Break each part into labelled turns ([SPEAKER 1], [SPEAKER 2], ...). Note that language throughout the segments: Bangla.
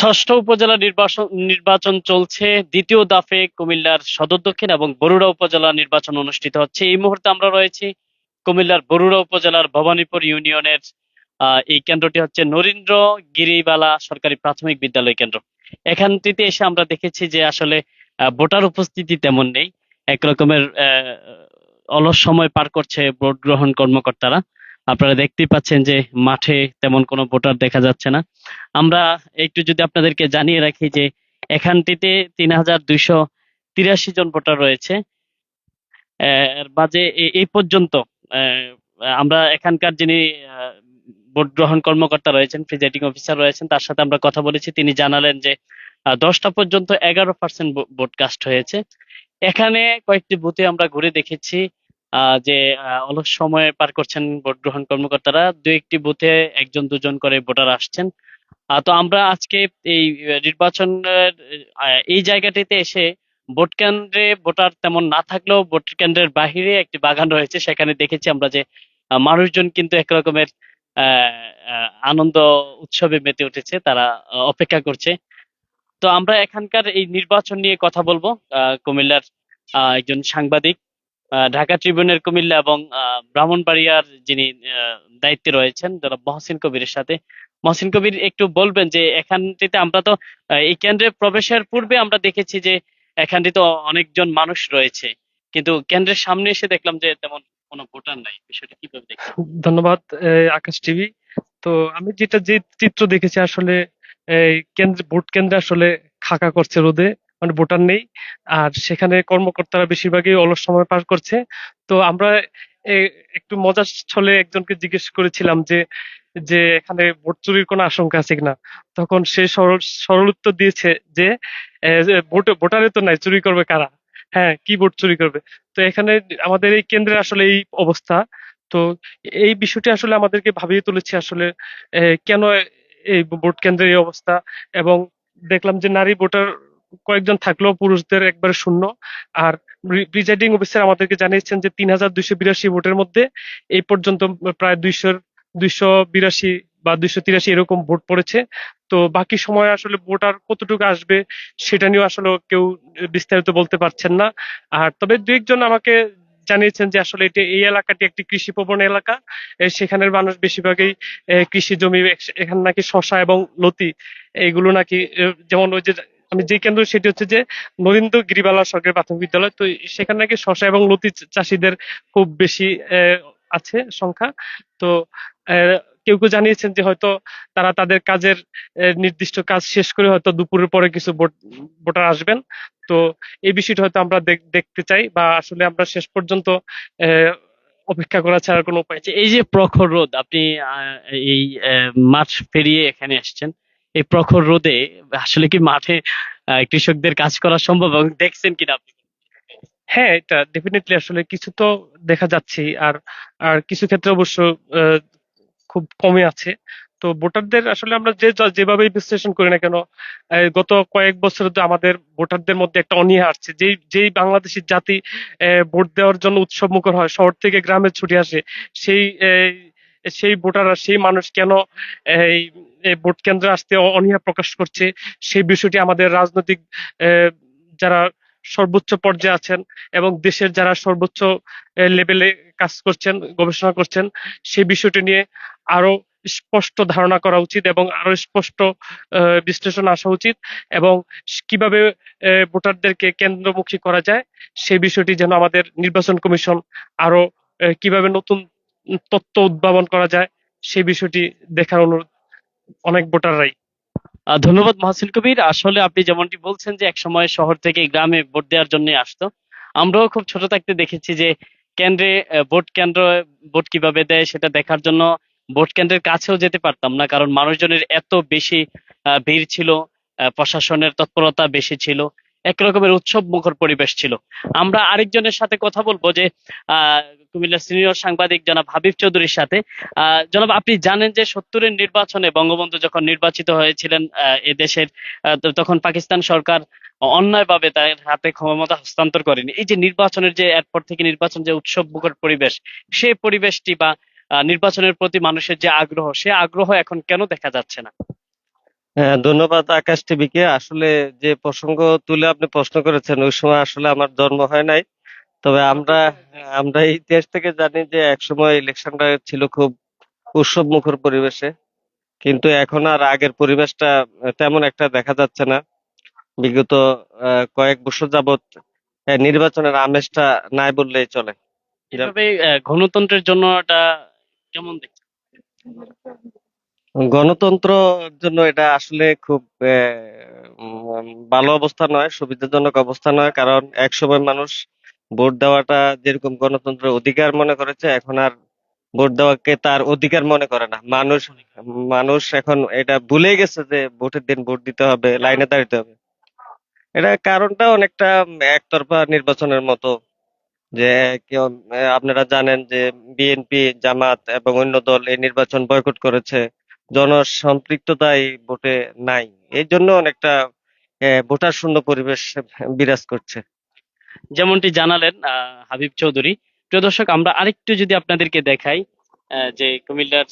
[SPEAKER 1] ষষ্ঠ উপজেলা নির্বাচন চলছে। দ্বিতীয় দফে কুমিল্লার সদর দক্ষিণ এবং বরুড়া উপজেলা নির্বাচন অনুষ্ঠিত হচ্ছে। এই মুহূর্তে আমরা রয়েছি কুমিল্লার বরুড়া উপজেলার ভবানীপুর ইউনিয়নের এই কেন্দ্রটি হচ্ছে নরেন্দ্র গিরিবালা সরকারি প্রাথমিক বিদ্যালয় কেন্দ্র। এখানটিতে এসে আমরা দেখেছি যে আসলে ভোটার উপস্থিতি তেমন নেই। এক রকমের আহ, অলস সময় পার করছে ভোট গ্রহণ কর্মকর্তারা। আপনারা দেখতেই পাচ্ছেন যে মাঠে তেমন কোনো ভোটার দেখা যাচ্ছে না। আমরা একটু যদি আপনাদেরকে জানিয়ে রাখি যে এখানটিতে তিন হাজার দুইশো তিরাশি জন ভোটার রয়েছে। মাঝে এই পর্যন্ত আমরা এখানকার যিনি ভোট গ্রহণ কর্মকর্তা রয়েছেন, প্রিজাইডিং অফিসার রয়েছেন, তার সাথে আমরা কথা বলেছি। তিনি জানালেন যে দশটা পর্যন্ত এগারো পার্সেন্ট ভোট কাস্ট হয়েছে। এখানে কয়েকটি বুথে আমরা ঘুরে দেখেছি। যে অলস সময় পার করছেন ভোট গ্রহণ কর্মকর্তারা, দু একটি বুথে একজন, দুজন করে ভোটার আসছেন। তো আমরা আজকে এই নির্বাচনের এই জায়গাটিতে এসে ভোট কেন্দ্রে ভোটার তেমন না থাকলেও ভোট কেন্দ্রের বাহিরে একটি বাগান রয়েছে। সেখানে দেখেছি আমরা যে মানুষজন কিন্তু একরকমের আনন্দ উৎসবে মেতে উঠেছে, তারা অপেক্ষা করছে। তো আমরা এখানকার এই নির্বাচন নিয়ে কথা বলব। কুমিল্লার একজন সাংবাদিক। ঢাকা ট্রিবিউনের কুমিল্লা এবং ব্রাহ্মণবাড়িয়ার যিনি দায়িত্বে রয়েছেন যারা মহসিন কবিরের সাথে। মহসিন কবির, একটু বলবেন যে এখানটিতে আমরা তো এই কেন্দ্রে প্রবেশের পূর্বে আমরা দেখেছি যে এখানটিতে অনেকজন মানুষ রয়েছে। কিন্তু কেন্দ্রের সামনে এসে দেখলাম যে তেমন কোনো ভোটার নাই। বিষয়টা কীভাবে দেখছেন
[SPEAKER 2] ধন্যবাদ আকাশ টিভি। তো আমি যেটা যে চিত্র দেখেছি আসলে, এই কেন্দ্র, ভোট কেন্দ্রে আসলে খাকা করছে রোদে। মানে ভোটার নেই। আর সেখানে কর্মকর্তারা বেশিরভাগই অলস সময় পার করছে। তো আমরা একটু মজার ছলে একজনকে জিজ্ঞেস করেছিলাম যে যে এখানে ভোট চুরির কোনো আশঙ্কা আছে কিনা? তখন সে সরল সরল উত্তর দিয়েছে যে ভোট, ভোটারে তো নাই, চুরি করবে কারা? হ্যাঁ কি ভোট চুরি করবে? তো এখানে আমাদের এই কেন্দ্রে আসলে এই অবস্থা। তো এই বিষয়টি আসলে আমাদেরকে ভাবিয়ে তুলেছে আসলে কেন এই ভোট কেন্দ্রের এই অবস্থা? এবং দেখলাম যে নারী ভোটার কয়েকজন থাকলেও পুরুষদের একবারে শূন্য। আর প্রিজাইডিং অফিসার আমাদেরকে জানিয়েছেন যে তিন হাজার দুইশো বিরাশি ভোটের মধ্যে এই পর্যন্ত প্রায় দুইশো দুইশো বিরাশি বা দুইশো তিরাশি এরকম ভোট পড়েছে। তো বাকি সময় আসলে ভোট আর কতটুকু আসবে সেটা নিয়েও আসলে কেউ বিস্তারিত বলতে পারছেন না। আর তবে দু একজন আমাকে জানিয়েছেন যে আসলে এটি, এই এলাকাটি একটি কৃষি প্রবণ এলাকা। সেখানের মানুষ বেশিরভাগই কৃষি জমি, এখানে নাকি শশা এবং লতি, এগুলো নাকি যেমন ওই যে আমি যে কেন্দ্র সেটি হচ্ছে যে নরেন্দ্র গিরিবালা সরকারি প্রাথমিক বিদ্যালয়। তো সেখানে নাকি শশা এবং লতি চাষীদের খুব বেশি আছে সংখ্যা। তো কেউ কেউ জানিয়েছেন যে হয়তো তারা তাদের কাজের নির্দিষ্ট কাজ শেষ করে হয়তো দুপুরের পরে কিছু ভোট- ভোটার আসবেন। তো এই বিষয়টা হয়তো আমরা দেখ- দেখতে চাই বা আসলে আমরা শেষ পর্যন্ত অপেক্ষা করা ছাড়া কোনো উপায়
[SPEAKER 1] এই যে প্রখর রোদ, আপনি এই মাঠ পেরিয়ে এখানে এসেছেন। এই প্রখর রোদে আসলে কি মাঠে কৃষকদের কাজ করা সম্ভব এবং দেখছেন কিনা আপনি?
[SPEAKER 2] হ্যাঁ এটা ডেফিনেটলি আসলে কিছু তো দেখা যাচ্ছে আর আর কিছু ক্ষেত্রে অবশ্য খুব কমে আছে। তো ভোটারদের আসলে আমরা যে, যা- যেভাবেই বিশ্লেষণ করি না কেন গত কয়েক বছর তো আমাদের ভোটারদের মধ্যে একটা অনীহা আসছে। যেই যেই বাংলাদেশি জাতি ভোট দেওয়ার জন্য উৎসব মুখর হয়, শহর থেকে গ্রামে ছুটে আসে, সেই সেই ভোটাররা, সেই মানুষ কেন এই ভোট কেন্দ্রে আসতে অনীহা প্রকাশ করছে? সেই বিষয়টি আমাদের রাজনৈতিক যারা সর্বোচ্চ পর্যায়ে আছেন এবং দেশের যারা সর্বোচ্চ লেভেলে কাজ করছেন, গবেষণা করছেন, সেই বিষয়টি নিয়ে আরও স্পষ্ট ধারণা করা উচিত এবং আরও স্পষ্ট বিশ্লেষণ আসা উচিত এবং কীভাবে ভোটারদেরকে কেন্দ্রমুখী করা যায়, সেই বিষয়টি যেন আমাদের নির্বাচন কমিশন আরও কীভাবে নতুন তথ্য উদ্ভাবন করা যায়, সেই বিষয়টি দেখার অনুরোধ অনেক ভোটাররাই।
[SPEAKER 1] ধন্যবাদ মহাসিন কবির। আসলে আপনি যেমনটি বলছেন যে এক সময় শহর থেকে গ্রামে ভোট দেওয়ার জন্য আসতো। আমরাও খুব ছোট থাকতে দেখেছি যে কেন্দ্রে ভোট কেন্দ্র, ভোট কীভাবে দেয় সেটা দেখার জন্য ভোট কেন্দ্রের কাছেও যেতে পারতাম না, কারণ মানুষজনের এত বেশি ভিড় ছিল প্রশাসনের তৎপরতা বেশি ছিল। এক রকমের উৎসব মুখর পরিবেশ ছিল। আমরা আরেকজনের সাথে কথা বলব যে, আহ, কুমিল্লার সিনিয়র সাংবাদিক জনাব হাবিব চৌধুরীর সাথে। জনাব, আপনি জানেন যে সত্তরের নির্বাচনে বঙ্গবন্ধু যখন নির্বাচিত হয়েছিলেন এ দেশের তখন পাকিস্তান সরকার অন্যায়ভাবে তার হাতে ক্ষমতা হস্তান্তর করেনি। এই যে নির্বাচনের যে এরপর থেকে নির্বাচন যে উৎসব মুখর পরিবেশ সেই পরিবেশটি বা নির্বাচনের প্রতি মানুষের যে আগ্রহ, সে আগ্রহ এখন কেন দেখা যাচ্ছে না?
[SPEAKER 3] ধন্যবাদ আকাশ টিভিকে। আসলে যে প্রসঙ্গ তুলে আপনি প্রশ্ন করেছেন, ওই সময় আসলে আমার জন্ম হয় নাই। তবে আমরা আমরা ইতিহাস থেকে জানি যে একসময় ইলেকশনটা ছিল খুব উৎসব মুখর পরিবেশে। কিন্তু এখন আর আগের পরিবেশটা তেমন একটা দেখা যাচ্ছে না। বিগত কয়েক বছর যাবত নির্বাচনের আমেজটা নাই বললেই চলে।
[SPEAKER 1] গণতন্ত্রের জন্য এটা কেমন দেখছেন?
[SPEAKER 3] গণতন্ত্রের জন্য এটা আসলে খুব ভালো অবস্থা নয়, সুবিধাজনক অবস্থা নয়, কারণ একসময় মানুষ ভোট দেওয়াটা যেরকম গণতন্ত্রের অধিকার মনে করেছে, এখন আর ভোট দেওয়াকে তার অধিকার মনে করে না। মানুষ মানুষ এখন এটা ভুলে গেছে যে ভোটের দিন ভোট দিতে হবে, লাইনে দাঁড়াতে হবে। এটা কারণটা অনেকটা একতরফা নির্বাচনের মতো, যে আপনারা জানেন যে বিএনপি, জামাত এবং অন্য দল এই নির্বাচন বয়কট করেছে। জনসম্পৃক্ততা এই ভোটে নাই। এই জন্য অনেকটা ভোটার শূন্য পরিবেশ বিরাজ করছে।
[SPEAKER 1] যেমনটি জানালেন হাবিব চৌধুরী। প্রিয় দর্শক, আমরা আরেকটু যদি আপনাদেরকে দেখাই যে কুমিল্লার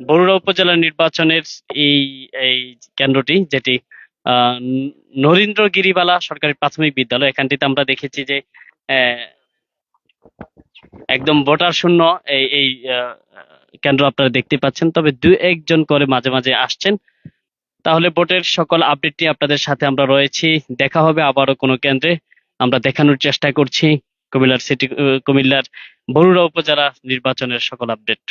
[SPEAKER 1] বরুড়া উপজেলা নির্বাচনের এই এই কেন্দ্রটি, যেটি নরেন্দ্র গিরিবালা সরকারি প্রাথমিক বিদ্যালয়, এখানটিতে আমরা দেখেছি যে একদম ভোটার শূন্য এই এই কেন্দ্র আপনারা দেখতে পাচ্ছেন। তবে দু একজন করে মাঝে মাঝে আসছেন। তাহলে ভোটের সকল আপডেট নিয়ে আপনাদের সাথে আমরা রয়েছি। দেখা হবে আবারও কোনো কেন্দ্রে। আমরা দেখানোর চেষ্টা করছি কুমিল্লার সিটি, কুমিল্লার বরুড়া উপজেলা নির্বাচনের সকল আপডেট।